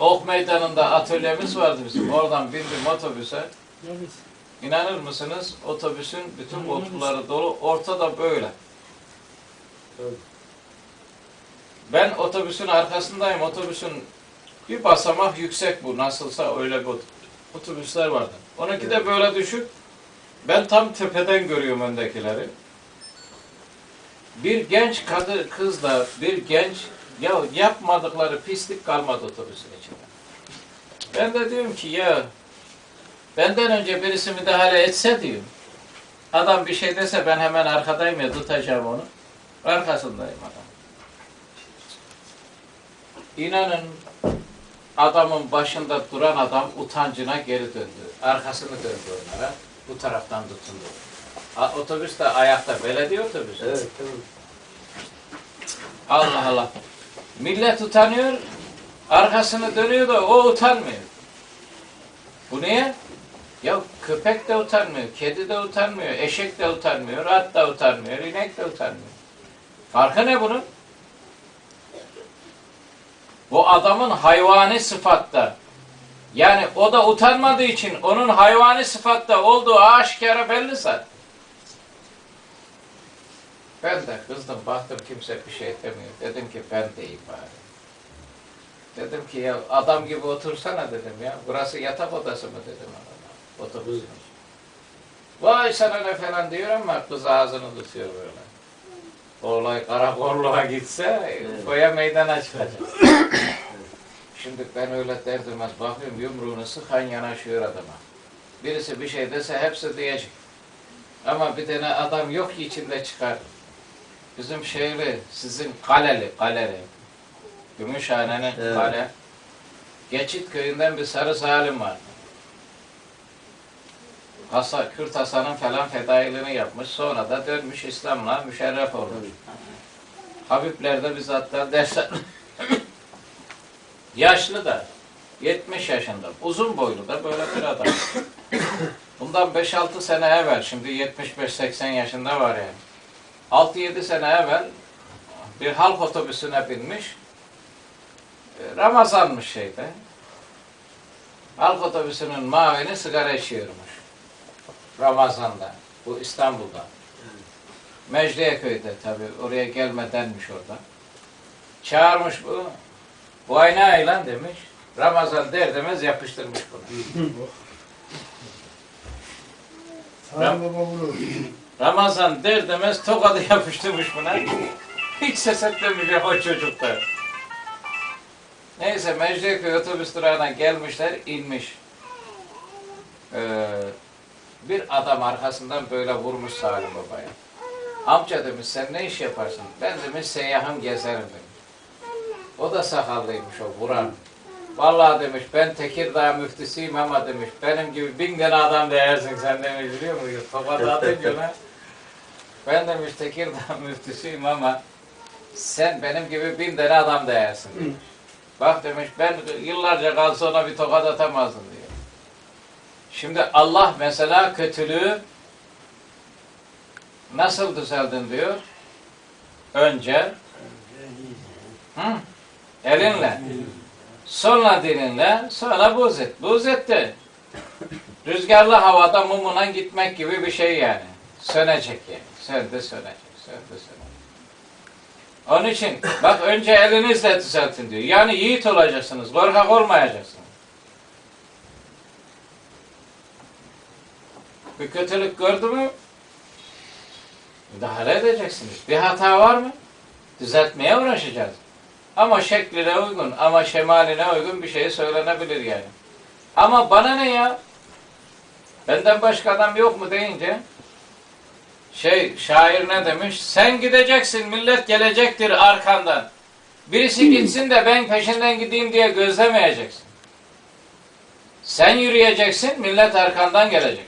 Ok meydanında atölyemiz vardı bizim. Oradan bindim otobüse. İnanır mısınız? Otobüsün bütün koltukları dolu. Ortada böyle. Ben otobüsün arkasındayım. Otobüsün bir basamak yüksek bu. Nasılsa öyle bir ot- otobüsler vardı. Onunki de böyle düşük. Ben tam tepeden görüyorum öndekileri. Bir genç kadı kızla bir genç ya yapmadıkları pislik kalmadı otobüsün içinde. Ben de diyorum ki ya benden önce birisi müdahale etse diyorum. Adam bir şey dese ben hemen arkadayım ya tutacağım onu. Arkasındayım adam. İnanın adamın başında duran adam utancına geri döndü. Arkasını döndü onlara. Bu taraftan tutundu. A- Otobüs de ayakta. Belediye otobüsü. Evet tamam. Allah Allah. Millet utanıyor. Arkasını dönüyor da o utanmıyor. Bu niye? Ya köpek de utanmıyor, kedi de utanmıyor, eşek de utanmıyor, at da utanmıyor, inek de utanmıyor. Farkı ne bunun? Bu adamın hayvani sıfatta. Yani o da utanmadığı için onun hayvani sıfatta olduğu aşikara belli zaten. Ben de kızdım, baktım kimse bir şey demiyor. Dedim ki ben deyim bari. Dedim ki ya adam gibi otursana dedim ya. Burası yatak odası mı dedim adama. Otobüsün. Vay sana ne falan diyor ama kız ağzını tutuyor böyle. Olay karakolluğa gitse koya meydana çıkacak. Şimdi ben öyle derdim az bakıyorum yumruğunu sıkan yanaşıyor adama. Birisi bir şey dese hepsi diyecek. Ama bir tane adam yok ki içinde çıkar. Bizim şehri sizin kaleli, kaleli. Gümüşhane'nin Evet. kale. Geçit köyünden bir sarı salim var. Hasa, Kürt Hasan'ın falan fedailini yapmış. Sonra da dönmüş İslam'la müşerref olmuş. Habiblerde biz hatta dersler yaşlı da 70 yaşında uzun boylu da böyle bir adam. Bundan 5-6 sene evvel şimdi 75-80 yaşında var yani. 6-7 sene evvel bir halk otobüsüne binmiş. E, Ramazanmış şeyde. Halk otobüsünün mavini sigara içiyormuş. Ramazan'da. Bu İstanbul'da. Mecidiyeköy'de tabi. Oraya gelmedenmiş orada. Çağırmış bu. Bu ay ne ay lan demiş. Ramazan der demez yapıştırmış bunu. Vurur. Ramazan der demez tokadı yapıştırmış buna. Hiç ses etmemiş ya o çocuklar. Neyse Mecidiyeköy otobüs durağına gelmişler, inmiş. Ee, bir adam arkasından böyle vurmuş Salim Baba'ya. Amca demiş sen ne iş yaparsın? Ben demiş seyyahım gezerim demiş. O da sakallıymış o vuran. Vallahi demiş ben Tekirdağ müftüsüyüm ama demiş benim gibi bin tane adam değersin sen demiş biliyor musun? Tokadı atınca lan. Ben demiş Tekirdağ müftüsüyüm ama sen benim gibi bin tane adam değersin demiş. Bak demiş ben yıllarca kalsa ona bir tokat atamazdım diyor. Şimdi Allah mesela kötülüğü nasıl düzeldin diyor. Önce hı, elinle, sonra dilinle, sonra buz et. Buz etti. Rüzgarlı havada mumuna gitmek gibi bir şey yani. Sönecek yani. Söndü sönecek, söndü sönecek. Onun için bak önce elinizle düzeltin diyor. Yani yiğit olacaksınız, korkak olmayacaksınız. Bir kötülük gördü mü müdahale edeceksiniz. Bir hata var mı? Düzeltmeye uğraşacağız. Ama şekline uygun, ama şemaline uygun bir şey söylenebilir yani. Ama bana ne ya? Benden başka adam yok mu deyince şey şair ne demiş? Sen gideceksin millet gelecektir arkandan. Birisi gitsin de ben peşinden gideyim diye gözlemeyeceksin. Sen yürüyeceksin millet arkandan gelecek.